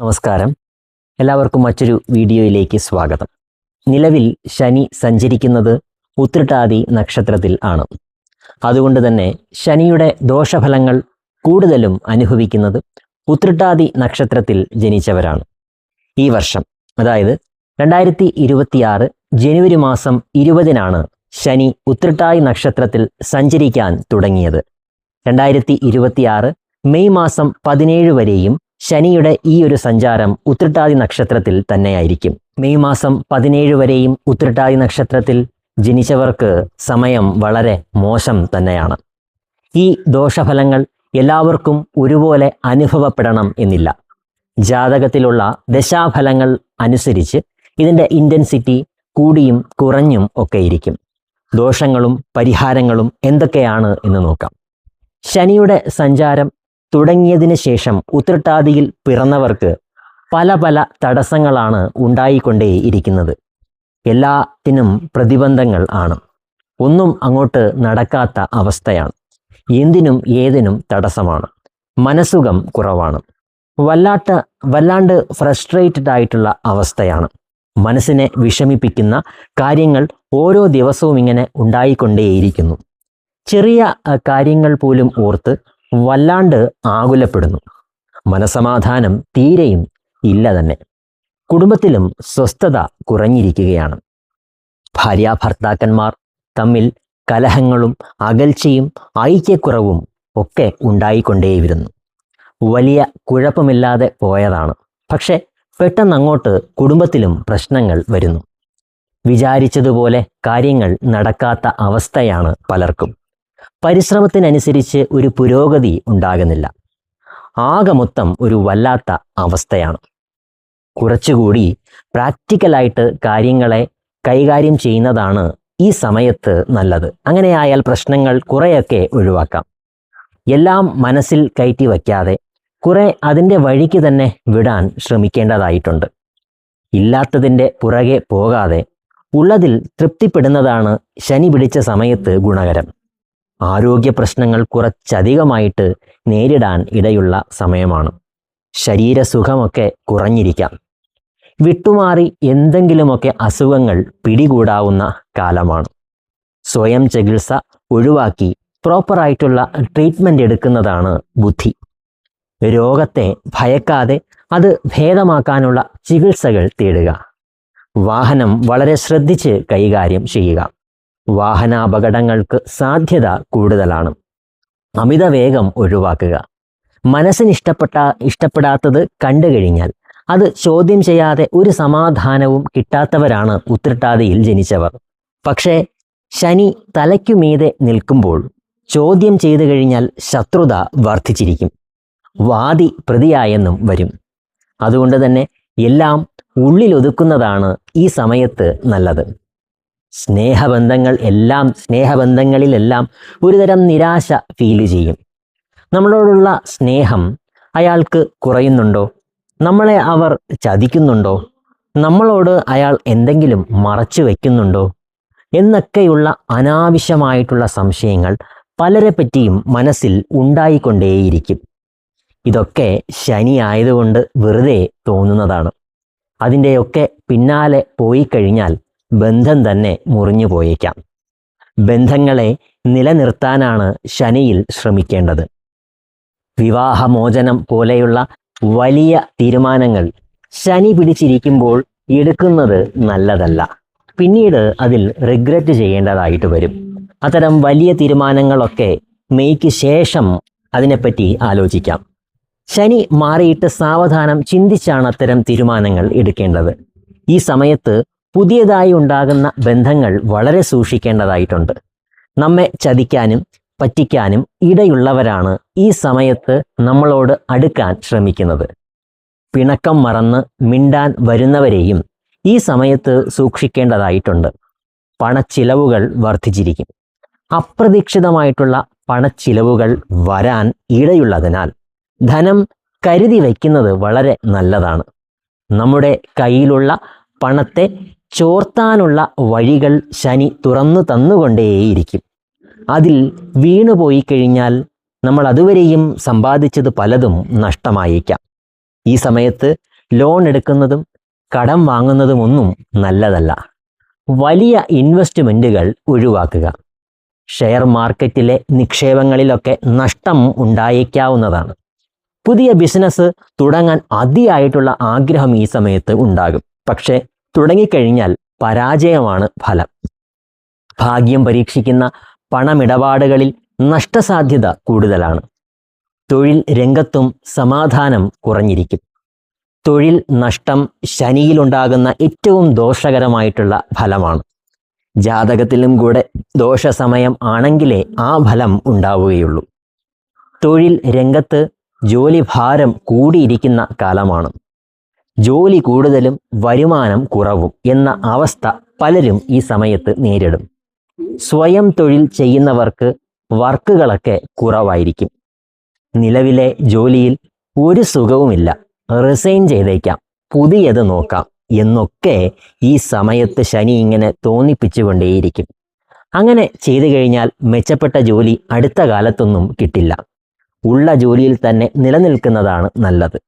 നമസ്കാരം. എല്ലാവർക്കും മറ്റൊരു വീഡിയോയിലേക്ക് സ്വാഗതം. നിലവിൽ ശനി സഞ്ചരിക്കുന്നത് ഉത്രട്ടാതി നക്ഷത്രത്തിൽ ആണ്. അതുകൊണ്ട് തന്നെ ശനിയുടെ ദോഷഫലങ്ങൾ കൂടുതലും അനുഭവിക്കുന്നത് ഉത്രട്ടാതി നക്ഷത്രത്തിൽ ജനിച്ചവരാണ്. ഈ വർഷം അതായത് രണ്ടായിരത്തി ഇരുപത്തിയാറ് ജനുവരി മാസം ഇരുപതിനാണ് ശനി ഉത്രട്ടാതി നക്ഷത്രത്തിൽ സഞ്ചരിക്കാൻ തുടങ്ങിയത്. രണ്ടായിരത്തി ഇരുപത്തിയാറ് മെയ് മാസം പതിനേഴ് വരെയും ശനിയുടെ ഈ ഒരു സഞ്ചാരം ഉത്രട്ടാതി നക്ഷത്രത്തിൽ തന്നെയായിരിക്കും. മെയ് മാസം പതിനേഴ് വരെയും ഉത്രട്ടാതി നക്ഷത്രത്തിൽ ജനിച്ചവർക്ക് സമയം വളരെ മോശം തന്നെയാണ്. ഈ ദോഷഫലങ്ങൾ എല്ലാവർക്കും ഒരുപോലെ അനുഭവപ്പെടണം എന്നില്ല. ജാതകത്തിലുള്ള ദശാഫലങ്ങൾ അനുസരിച്ച് ഇതിന്റെ ഇന്റൻസിറ്റി കൂടിയും കുറഞ്ഞും ഒക്കെ ഇരിക്കും ദോഷങ്ങളും പരിഹാരങ്ങളും എന്തൊക്കെയാണ് എന്ന് നോക്കാം. ശനിയുടെ സഞ്ചാരം തുടങ്ങിയതിന് ശേഷം ഉത്രട്ടാതിയിൽ പിറന്നവർക്ക് പല പല തടസ്സങ്ങളാണ് ഉണ്ടായിക്കൊണ്ടേയിരിക്കുന്നത് എല്ലാത്തിനും പ്രതിബന്ധങ്ങൾ ആണ്. ഒന്നും അങ്ങോട്ട് നടക്കാത്ത അവസ്ഥയാണ്. എന്തിനും ഏതിനും തടസ്സമാണ്. മനസ്സുഖം കുറവാണ്. വല്ലാത്ത വല്ലാണ്ട് ഫ്രസ്ട്രേറ്റഡ് ആയിട്ടുള്ള അവസ്ഥയാണ്. മനസ്സിനെ വിഷമിപ്പിക്കുന്ന കാര്യങ്ങൾ ഓരോ ദിവസവും ഇങ്ങനെ ഉണ്ടായിക്കൊണ്ടേയിരിക്കുന്നു. ചെറിയ കാര്യങ്ങൾ പോലും ഓർത്ത് വല്ലാണ്ട് ആകുലപ്പെടുന്നു. മനസമാധാനം തീരെയും ഇല്ല തന്നെ. കുടുംബത്തിലും സ്വസ്ഥത കുറഞ്ഞിരിക്കുകയാണ്. ഭാര്യാഭർത്താക്കന്മാർ തമ്മിൽ കലഹങ്ങളും അകൽച്ചയും ഐക്യക്കുറവും ഒക്കെ ഉണ്ടായിക്കൊണ്ടേയിരുന്നു. വലിയ കുഴപ്പമില്ലാതെ പോയതാണ്. പക്ഷെ പെട്ടെന്നങ്ങോട്ട് കുടുംബത്തിലും പ്രശ്നങ്ങൾ വരുന്നു. വിചാരിച്ചതുപോലെ കാര്യങ്ങൾ നടക്കാത്ത അവസ്ഥയാണ് പലർക്കും. പരിശ്രമത്തിനനുസരിച്ച് ഒരു പുരോഗതി ഉണ്ടാകുന്നില്ല. ആകെ മൊത്തം ഒരു വല്ലാത്ത അവസ്ഥയാണ്. കുറച്ചുകൂടി പ്രാക്ടിക്കലായിട്ട് കാര്യങ്ങളെ കൈകാര്യം ചെയ്യുന്നതാണ് ഈ സമയത്ത് നല്ലത്. അങ്ങനെയായാൽ പ്രശ്നങ്ങൾ കുറേയൊക്കെ ഒഴിവാക്കാം. എല്ലാം മനസ്സിൽ കയറ്റി വയ്ക്കാതെ കുറെ അതിന്റെ വഴിക്ക് തന്നെ വിടാൻ ശ്രമിക്കേണ്ടതായിട്ടുണ്ട്. ഇല്ലാത്തതിന്റെ പുറകെ പോകാതെ ഉള്ളതിൽ തൃപ്തിപ്പെടുന്നതാണ് ശനി പിടിച്ച സമയത്ത് ഗുണകരം. ആരോഗ്യ പ്രശ്നങ്ങൾ കുറച്ചധികമായിട്ട് നേരിടാൻ ഇടയുള്ള സമയമാണ്. ശരീരസുഖമൊക്കെ കുറഞ്ഞിരിക്കാം. വിട്ടുമാറി എന്തെങ്കിലുമൊക്കെ അസുഖങ്ങൾ പിടികൂടാവുന്ന കാലമാണ്. സ്വയം ചികിത്സ ഒഴിവാക്കി പ്രോപ്പറായിട്ടുള്ള ട്രീറ്റ്മെന്റ് എടുക്കുന്നതാണ് ബുദ്ധി. രോഗത്തെ ഭയക്കാതെ അത് ഭേദമാക്കാനുള്ള ചികിത്സകൾ തേടുക. വാഹനം വളരെ ശ്രദ്ധിച്ച് കൈകാര്യം ചെയ്യുക. വാഹനാപകടങ്ങൾക്ക് സാധ്യത കൂടുതലാണ്. അമിത വേഗം ഒഴിവാക്കുക. മനസ്സിന് ഇഷ്ടപ്പെട്ട ഇഷ്ടപ്പെടാത്തത് കണ്ടു കഴിഞ്ഞാൽ അത് ചോദ്യം ചെയ്യാതെ ഒരു സമാധാനവും കിട്ടാത്തവരാണ് ഉത്രട്ടാതിയിൽ ജനിച്ചവർ. പക്ഷേ ശനി തലയ്ക്കുമീതെ നിൽക്കുമ്പോൾ ചോദ്യം ചെയ്തു കഴിഞ്ഞാൽ ശത്രുത വർദ്ധിച്ചിരിക്കും. വാദി പ്രതിയായെന്നും വരും. അതുകൊണ്ട് തന്നെ എല്ലാം ഉള്ളിലൊതുക്കുന്നതാണ് ഈ സമയത്ത് നല്ലത്. സ്നേഹബന്ധങ്ങൾ എല്ലാം സ്നേഹബന്ധങ്ങളിലെല്ലാം ഒരുതരം നിരാശ ഫീൽ ചെയ്യും. നമ്മളോടുള്ള സ്നേഹം അയാൾക്ക് കുറയുന്നുണ്ടോ? നമ്മളെ അവർ ചതിക്കുന്നുണ്ടോ? നമ്മളോട് അയാൾ എന്തെങ്കിലും മറച്ചു വയ്ക്കുന്നുണ്ടോ എന്നൊക്കെയുള്ള അനാവശ്യമായിട്ടുള്ള സംശയങ്ങൾ പലരെ പറ്റിയും മനസ്സിൽ ഉണ്ടായിക്കൊണ്ടേയിരിക്കും. ഇതൊക്കെ ശനി ആയതുകൊണ്ട് വെറുതെ തോന്നുന്നതാണ്. അതിന്റെയൊക്കെ പിന്നാലെ പോയി കഴിഞ്ഞാൽ ബന്ധം തന്നെ മുറിഞ്ഞു പോയേക്കാം. ബന്ധങ്ങളെ നിലനിർത്താനാണ് ശനിയിൽ ശ്രമിക്കേണ്ടത്. വിവാഹമോചനം പോലെയുള്ള വലിയ തീരുമാനങ്ങൾ ശനി പിടിച്ചിരിക്കുമ്പോൾ എടുക്കുന്നത് നല്ലതല്ല. പിന്നീട് അതിൽ റിഗ്രറ്റ് ചെയ്യേണ്ടതായിട്ട് വരും. അത്തരം വലിയ തീരുമാനങ്ങളൊക്കെ മെയ്ക്ക് ശേഷം അതിനെപ്പറ്റി ആലോചിക്കാം. ശനി മാറിയിട്ട് സാവധാനം ചിന്തിച്ചാണ് അത്തരം തീരുമാനങ്ങൾ എടുക്കേണ്ടത്. ഈ സമയത്ത് പുതിയതായി ഉണ്ടാകുന്ന ബന്ധങ്ങൾ വളരെ സൂക്ഷിക്കേണ്ടതായിട്ടുണ്ട്. നമ്മെ ചതിക്കാനും പറ്റിക്കാനും ഇടയുള്ളവരാണ് ഈ സമയത്ത് നമ്മളോട് അടുക്കാൻ ശ്രമിക്കുന്നത്. പിണക്കം മറന്ന് മിണ്ടാൻ വരുന്നവരെയും ഈ സമയത്ത് സൂക്ഷിക്കേണ്ടതായിട്ടുണ്ട്. പണച്ചിലവുകൾ വർദ്ധിച്ചിരിക്കും. അപ്രതീക്ഷിതമായിട്ടുള്ള പണച്ചിലവുകൾ വരാൻ ഇടയുള്ളതിനാൽ ധനം കരുതി വയ്ക്കുന്നത് വളരെ നല്ലതാണ്. നമ്മുടെ കയ്യിലുള്ള പണത്തെ ചോർത്താനുള്ള വഴികൾ ശനി തുറന്നു തന്നുകൊണ്ടേയിരിക്കും. അതിൽ വീണുപോയി കഴിഞ്ഞാൽ നമ്മൾ അതുവരെയും സമ്പാദിച്ചത് പലതും നഷ്ടമായേക്കാം. ഈ സമയത്ത് ലോൺ എടുക്കുന്നതും കടം വാങ്ങുന്നതുമൊന്നും നല്ലതല്ല. വലിയ ഇൻവെസ്റ്റ്മെന്റുകൾ ഒഴിവാക്കുക. ഷെയർ മാർക്കറ്റിലെ നിക്ഷേപങ്ങളിലൊക്കെ നഷ്ടം ഉണ്ടായേക്കാവുന്നതാണ്. പുതിയ ബിസിനസ് തുടങ്ങാൻ അതിയായിട്ടുള്ള ആഗ്രഹം ഈ സമയത്ത് ഉണ്ടാകും. പക്ഷേ തുടങ്ങിക്കഴിഞ്ഞാൽ പരാജയമാണ് ഫലം. ഭാഗ്യം പരീക്ഷിക്കുന്ന പണമിടപാടുകളിൽ നഷ്ടസാധ്യത കൂടുതലാണ്. തൊഴിൽ രംഗത്തും സമാധാനം കുറഞ്ഞിരിക്കും. തൊഴിൽ നഷ്ടം ശനിയിലുണ്ടാകുന്ന ഏറ്റവും ദോഷകരമായിട്ടുള്ള ഫലമാണ്. ജാതകത്തിലും കൂടെ ദോഷസമയം ആണെങ്കിലേ ആ ഫലം ഉണ്ടാവുകയുള്ളൂ. തൊഴിൽ രംഗത്ത് ജോലിഭാരം കൂടിയിരിക്കുന്ന കാലമാണ്. ജോലി കൂടുതലും വരുമാനം കുറവും എന്ന അവസ്ഥ പലരും ഈ സമയത്ത് നേരിടും. സ്വയം തൊഴിൽ ചെയ്യുന്നവർക്ക് വർക്കുകളൊക്കെ കുറവായിരിക്കും. നിലവിലെ ജോലിയിൽ ഒരു സുഖവുമില്ല. റിസൈൻ ചെയ്തേക്കാം. പുതിയത് നോക്കാം എന്നൊക്കെ ഈ സമയത്ത് ശനി ഇങ്ങനെ തോന്നിപ്പിച്ചുകൊണ്ടേയിരിക്കും. അങ്ങനെ ചെയ്തു കഴിഞ്ഞാൽ മെച്ചപ്പെട്ട ജോലി അടുത്ത കാലത്തൊന്നും കിട്ടില്ല. ഉള്ള ജോലിയിൽ തന്നെ നിലനിൽക്കുന്നതാണ് നല്ലത്.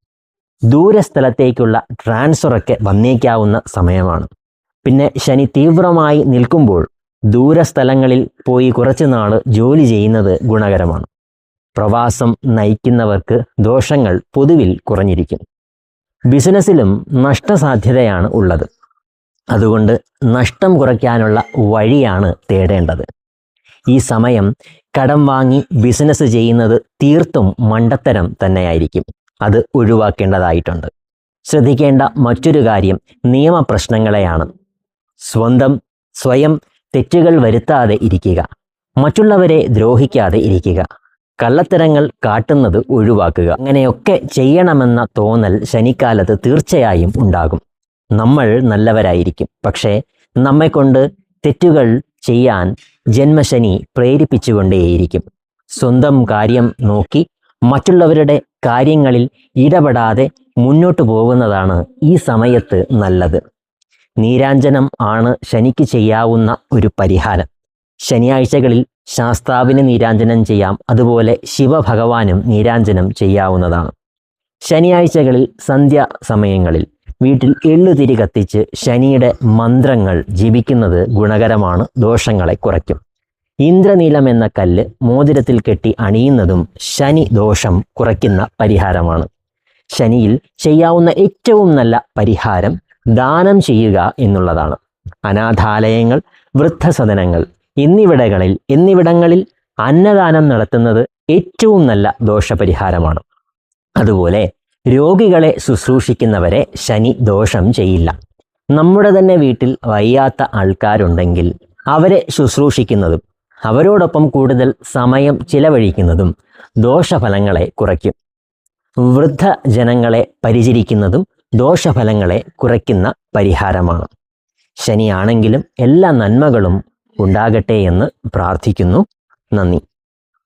ദൂരസ്ഥലത്തേക്കുള്ള ട്രാൻസ്ഫറൊക്കെ വന്നേക്കാവുന്ന സമയമാണ്. പിന്നെ ശനി തീവ്രമായി നിൽക്കുമ്പോൾ ദൂരസ്ഥലങ്ങളിൽ പോയി കുറച്ച് നാൾ ജോലി ചെയ്യുന്നത് ഗുണകരമാണ്. പ്രവാസം നയിക്കുന്നവർക്ക് ദോഷങ്ങൾ പൊതുവിൽ കുറഞ്ഞിരിക്കും. ബിസിനസ്സിലും നഷ്ടസാധ്യതയാണ് ഉള്ളത്. അതുകൊണ്ട് നഷ്ടം കുറയ്ക്കാനുള്ള വഴിയാണ് തേടേണ്ടത്. ഈ സമയം കടം വാങ്ങി ബിസിനസ് ചെയ്യുന്നത് തീർത്തും മണ്ടത്തരം തന്നെയായിരിക്കും. അത് ഒഴിവാക്കേണ്ടതായിട്ടുണ്ട്. ശ്രദ്ധിക്കേണ്ട മറ്റൊരു കാര്യം നിയമപ്രശ്നങ്ങളെയാണ്. സ്വന്തം സ്വയം തെറ്റുകൾ വരുത്താതെ ഇരിക്കുക. മറ്റുള്ളവരെ ദ്രോഹിക്കാതെ ഇരിക്കുക. കള്ളത്തരങ്ങൾ കാട്ടുന്നത് ഒഴിവാക്കുക. അങ്ങനെയൊക്കെ ചെയ്യണമെന്ന തോന്നൽ ശനിക്കാലത്ത് തീർച്ചയായും ഉണ്ടാകും. നമ്മൾ നല്ലവരായിരിക്കും. പക്ഷേ നമ്മെക്കൊണ്ട് തെറ്റുകൾ ചെയ്യാൻ ജന്മശനി പ്രേരിപ്പിച്ചുകൊണ്ടേയിരിക്കും. സ്വന്തം കാര്യം നോക്കി മറ്റുള്ളവരുടെ കാര്യങ്ങളിൽ ഇടപെടാതെ മുന്നോട്ട് പോകുന്നതാണ് ഈ സമയത്ത് നല്ലത്. നീരാഞ്ജനം ആണ് ശനിക്ക് ചെയ്യാവുന്ന ഒരു പരിഹാരം. ശനിയാഴ്ചകളിൽ ശാസ്താവിന് നീരാഞ്ജനം ചെയ്യാം അതുപോലെ ശിവഭഗവാനും നീരാഞ്ജനം ചെയ്യാവുന്നതാണ്. ശനിയാഴ്ചകളിൽ സന്ധ്യ സമയങ്ങളിൽ വീട്ടിൽ എള്ളുതിരി കത്തിച്ച് ശനിയുടെ മന്ത്രങ്ങൾ ജപിക്കുന്നത് ഗുണകരമാണ് ദോഷങ്ങളെ കുറയ്ക്കും. ഇന്ദ്രനീലം എന്ന കല്ല് മോതിരത്തിൽ കെട്ടി അണിയുന്നതും ശനി ദോഷം കുറയ്ക്കുന്ന പരിഹാരമാണ്. ശനിയിൽ ചെയ്യാവുന്ന ഏറ്റവും നല്ല പരിഹാരം ദാനം ചെയ്യുക എന്നുള്ളതാണ്. അനാഥാലയങ്ങൾ വൃദ്ധസദനങ്ങൾ എന്നിവിടങ്ങളിൽ എന്നിവിടങ്ങളിൽ അന്നദാനം നടത്തുന്നത് ഏറ്റവും നല്ല ദോഷപരിഹാരമാണ്. അതുപോലെ രോഗികളെ ശുശ്രൂഷിക്കുന്നവരെ ശനി ദോഷം ചെയ്യില്ല. നമ്മുടെ തന്നെ വീട്ടിൽ വയ്യാത്ത ആൾക്കാരുണ്ടെങ്കിൽ അവരെ ശുശ്രൂഷിക്കുന്നതും അവരോടൊപ്പം കൂടുതൽ സമയം ചിലവഴിക്കുന്നതും ദോഷഫലങ്ങളെ കുറയ്ക്കും. വൃദ്ധജനങ്ങളെ പരിചരിക്കുന്നതും ദോഷഫലങ്ങളെ കുറയ്ക്കുന്ന പരിഹാരമാണ്. ശനിയാണെങ്കിലും എല്ലാ നന്മകളും ഉണ്ടാകട്ടെ എന്ന് പ്രാർത്ഥിക്കുന്നു. നന്ദി.